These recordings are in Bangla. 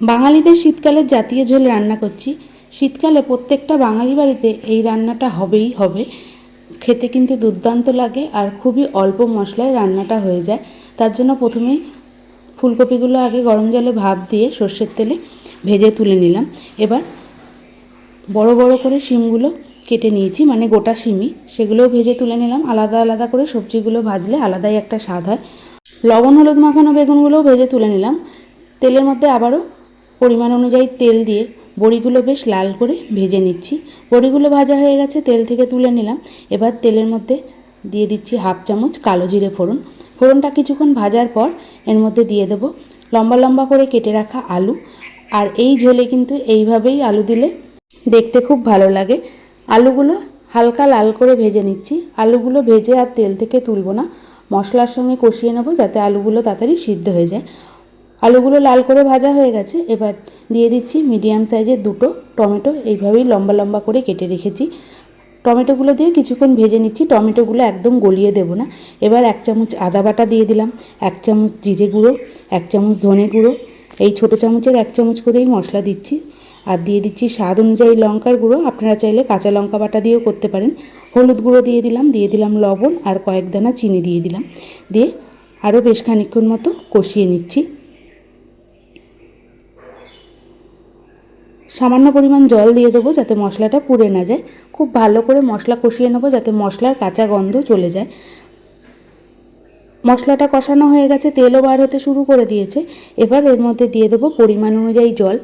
বাঙালিদের শীতকালের জাতীয় ঝোল রান্না করছি। শীতকালে প্রত্যেকটা বাঙালি বাড়িতে এই রান্নাটা হবেই হবে। খেতে কিন্তু দুর্দান্ত লাগে আর খুবই অল্প মশলায় রান্নাটা হয়ে যায়। তার জন্য প্রথমেই ফুলকপিগুলো আগে গরম জলে ভাপ দিয়ে সর্ষের তেলে ভেজে তুলে নিলাম। এবার বড় বড় করে শিমগুলো কেটে নিয়েছি মানে গোটা শিমি। সেগুলোও ভেজে তুলে নিলাম। আলাদা আলাদা করে সবজিগুলো ভাজলে আলাদাই একটা স্বাদ হয়। লবণ, হলুদ মাখানো বেগুনগুলোও ভেজে তুলে নিলাম। তেলের মধ্যে আবারও পরিমাণ অনুযায়ী তেল দিয়ে বড়িগুলো বেশ লাল করে ভেজে নিচ্ছি। বড়িগুলো ভাজা হয়ে গেছে, তেল থেকে তুলে নিলাম। এবার তেলের মধ্যে দিয়ে দিচ্ছি হাফ চামচ কালো জিরে ফোড়ন। ফোড়নটা কিছুক্ষণ ভাজার পর এর মধ্যে দিয়ে দেবো লম্বা লম্বা করে কেটে রাখা আলু। আর এই ঝোলে কিন্তু এইভাবেই আলু দিলে দেখতে খুব ভালো লাগে। আলুগুলো হালকা লাল করে ভেজে নিচ্ছি। আলুগুলো ভেজে আর তেল থেকে তুলব না। মশলার সঙ্গে কষিয়ে নেব যাতে আলুগুলো তাড়াতাড়ি সিদ্ধ হয়ে যায়। আলুগুলো লাল করে ভাজা হয়ে গেছে। এবার দিয়ে দিচ্ছি মিডিয়াম সাইজের দুটো টমেটো। এইভাবেই লম্বা লম্বা করে কেটে রেখেছি। টমেটোগুলো দিয়ে কিছুক্ষণ ভেজে নিচ্ছি। টমেটোগুলো একদম গলিয়ে দেবো না। এবার এক চামচ আদা বাটা দিয়ে দিলাম। এক চামচ জিরে গুঁড়ো, এক চামচ ধনে গুঁড়ো। এই ছোটো চামচের এক চামচ করেই মশলা দিচ্ছি। আর দিয়ে দিচ্ছি স্বাদ অনুযায়ী লঙ্কার গুঁড়ো। আপনারা চাইলে কাঁচা লঙ্কা বাটা দিয়েও করতে পারেন। হলুদ গুঁড়ো দিয়ে দিলাম দিয়ে দিলাম লবণ আর কয়েক দানা চিনি দিয়ে দিলাম। দিয়ে আরও বেশ খানিক্ষণ মতো কষিয়ে নিচ্ছি। সামান্য পরিমাণ জল দিয়ে দেবো যাতে মশলাটা পুড়ে না যায়। খুব ভালো করে মশলা কষিয়ে নেব যাতে মশলার কাঁচা গন্ধ চলে যায়। মশলাটা কষানো হয়ে গেছে, তেলও বার হতে শুরু করে দিয়েছে। এবার এর মধ্যে দিয়ে দেবো পরিমাণ অনুযায়ী জল।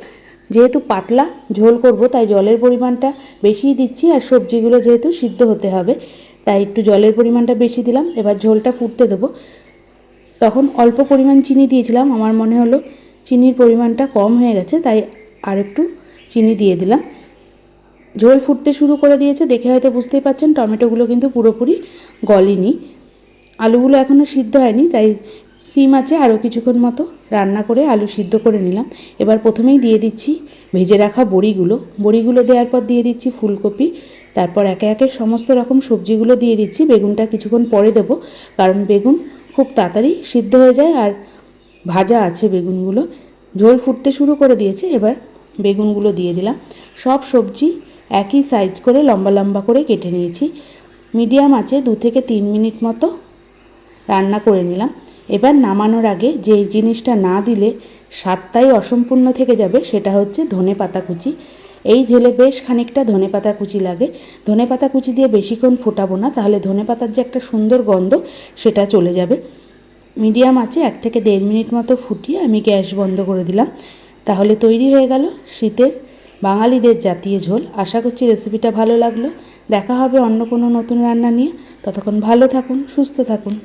যেহেতু পাতলা, ঝোল করব, তাই জলের পরিমাণটা বেশিই দিচ্ছি আর সবজিগুলো যেহেতু সিদ্ধ হতে হবে, তাই একটু জলের পরিমাণটা বেশি দিলাম। এবার ঝোলটা ফুটতে দেবো। তখন অল্প পরিমাণ চিনি দিয়েছিলাম, আমার মনে হলো চিনির পরিমাণটা কম হয়ে গেছে, তাই আর একটু চিনি দিয়ে দিলাম। ঝোল ফুটতে শুরু করে দিয়েছে, দেখে হয়তো বুঝতেই পারছেন, টমেটোগুলো কিন্তু পুরোপুরি গলেনি। আলুগুলো এখনও সিদ্ধ হয়নি, তাই সিম আছে, আরও কিছুক্ষণ মতো রান্না করে আলু সিদ্ধ করে নিলাম। এবার প্রথমেই দিয়ে দিচ্ছি ভেজে রাখা বড়িগুলো। বড়িগুলো দেওয়ার পর দিয়ে দিচ্ছি ফুলকপি। তারপর একে একে সমস্ত রকম সবজিগুলো দিয়ে দিচ্ছি। বেগুনটা কিছুক্ষণ পরে দেবো, কারণ বেগুন খুব তাড়াতাড়ি সিদ্ধ হয়ে যায় আর ভাজা আছে বেগুনগুলো। ঝোল ফুটতে শুরু করে দিয়েছে, এবার বেগুনগুলো দিয়ে দিলাম। সব সবজি একই সাইজ করে লম্বা লম্বা করে কেটে নিয়েছি। মিডিয়াম আছে, দু থেকে তিন মিনিট মতো রান্না করে নিলাম। এবার নামানোর আগে যে জিনিসটা না দিলে স্বাদটাই অসম্পূর্ণ থেকে যাবে, সেটা হচ্ছে ধনে পাতা কুচি। এই ঝোলে বেশ খানিকটা ধনে পাতা কুচি লাগে। ধনে পাতা কুচি দিয়ে বেশিক্ষণ ফোটাবো না, তাহলে ধনে পাতার যে একটা সুন্দর গন্ধ, সেটা চলে যাবে। মিডিয়াম আছে, এক থেকে দেড় মিনিট মতো ফুটিয়ে আমি গ্যাস বন্ধ করে দিলাম। তাহলে তৈরি হয়ে গেল শীতের বাঙালিদের জাতীয় ঝোল। আশা করছি রেসিপিটা ভালো লাগল। দেখা হবে অন্য কোনো নতুন রান্না নিয়ে। ততক্ষণ ভালো থাকুন, সুস্থ থাকুন।